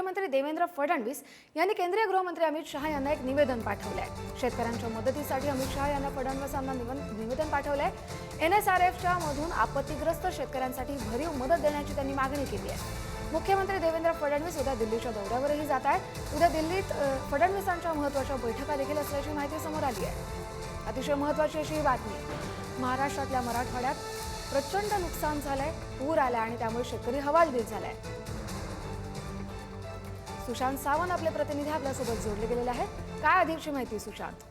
मुख्यमंत्री देवेंद्र फडणवीस यांनी केंद्रीय गृहमंत्री अमित शहा यांना एक निवेदन पाठवलं आहे शेतकऱ्यांच्या मदतीसाठी अमित शहा यांना फडणवीसांना निवेदन पाठवलं आहे एन एस आर एफच्या मधून आपत्तीग्रस्त शेतकऱ्यांसाठी भरीव मदत देण्याची त्यांनी मागणी केली आहे. मुख्यमंत्री देवेंद्र फडणवीस उद्या दिल्लीच्या दौऱ्यावरही जात आहेत. उद्या दिल्लीत फडणवीसांच्या महत्त्वाच्या बैठका देखील असल्याची माहिती समोर आली आहे. अतिशय महत्वाची अशी ही बातमी. महाराष्ट्रातल्या मराठवाड्यात प्रचंड नुकसान झालंय पूर आलाय आणि त्यामुळे शेतकरी हवालदिल झालाय. सुशांत सावंत आपले प्रतिनिधी आपल्यासोबत जोडले गेलेले आहेत. काय अधिकची माहिती सुशांत?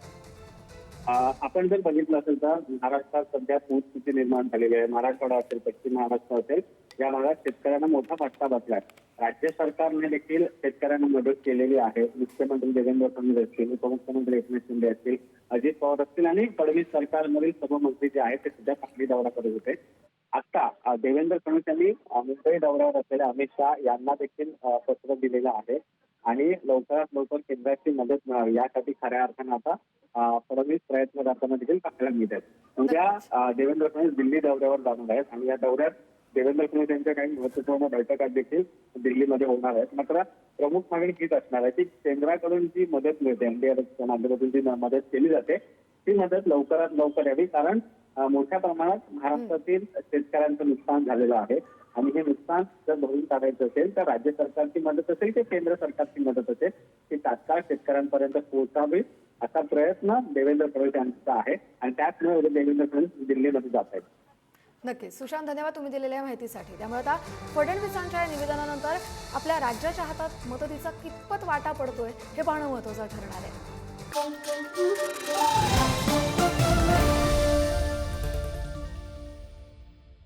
आपण जर बघितलं असेल तर महाराष्ट्रात सध्या पूरस्थिती निर्माण झालेली आहे. मराठवाडा असेल पश्चिम महाराष्ट्र असेल या भागात शेतकऱ्यांना मोठा फटका बसलाय राज्य सरकारने देखील शेतकऱ्यांना मदत केलेली आहे. मुख्यमंत्री देवेंद्र फडणवीस असतील उपमुख्यमंत्री एकनाथ शिंदे असतील अजित पवार असतील आणि फडणवीस सरकारमधील सर्व मंत्री जे आहेत ते सध्या पाकडी दौरा करत होते. आता देवेंद्र फडणवीस यांनी मुंबई दौऱ्यावर असलेल्या अमित शहा यांना देखील पत्र दिलेलं आहे. आणि लवकरात लवकर केंद्राची मदत मिळावी यासाठी खऱ्या अर्थानं आता फडणवीस प्रयत्न करताना देखील पाहायला मिळत आहेत. उद्या देवेंद्र फडणवीस दिल्ली दौऱ्यावर जाणार आहेत. आणि या दौऱ्यात देवेंद्र फडणवीस यांच्या काही महत्त्वपूर्ण बैठका देखील दिल्लीमध्ये होणार आहेत. मात्र प्रमुख मागणी हीच असणार आहे की केंद्राकडून जी मदत मिळते एनडीआरच्या माध्यमातून जी मदत केली जाते ती मदत लवकरात लवकर यावी. कारण मोठ्या प्रमाणात महाराष्ट्रातील शेतकऱ्यांचं नुकसान झालेलं आहे. आणि हे नुकसान जर भरून काढायचं असेल तर राज्य सरकारची मदत असेल की केंद्र सरकारची मदत असेल ती तात्काळ शेतकऱ्यांपर्यंत पोहोचावी असा प्रयत्न देवेंद्र फडणवीस यांचा आहे. आणि त्याचमुळे उद्या देवेंद्र फडणवीस दिल्लीमध्ये जात आहेत. नक्कीच. सुशांत धन्यवाद तुम्ही दिलेल्या माहितीसाठी. त्यामुळे आता फडणवीसांच्या या निवेदनानंतर आपल्या राज्याच्या हातात मदतीचा कितपत वाटा पडतोय हे पाहणं महत्वाचं ठरणार आहे.